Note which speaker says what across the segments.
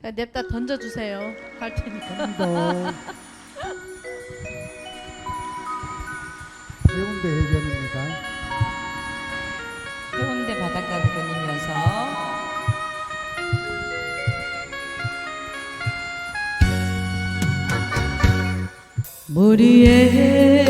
Speaker 1: 그냥 냅다 던져주세요. 할 테니까.
Speaker 2: 또 해운대 해변입니다.
Speaker 3: 해운대 바닷가를 거니면서 물 위에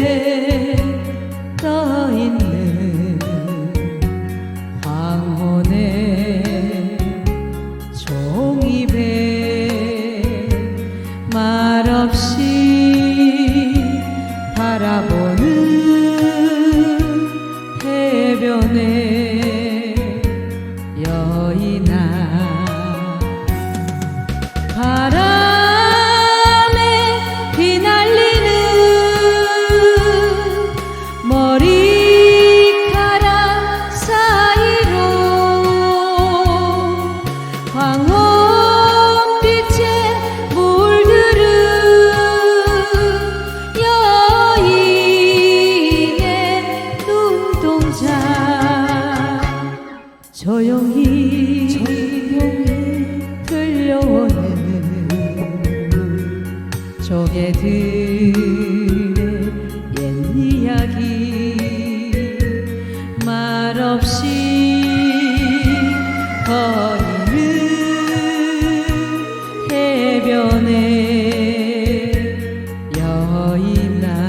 Speaker 3: 황혼빛에 물들은 여인의 눈동자. 조용히 조용히 들려오는 조개들 여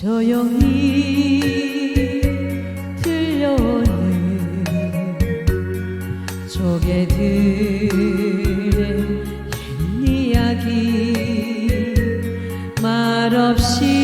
Speaker 3: 조용히 들려오는 조개들의 이야기 말없이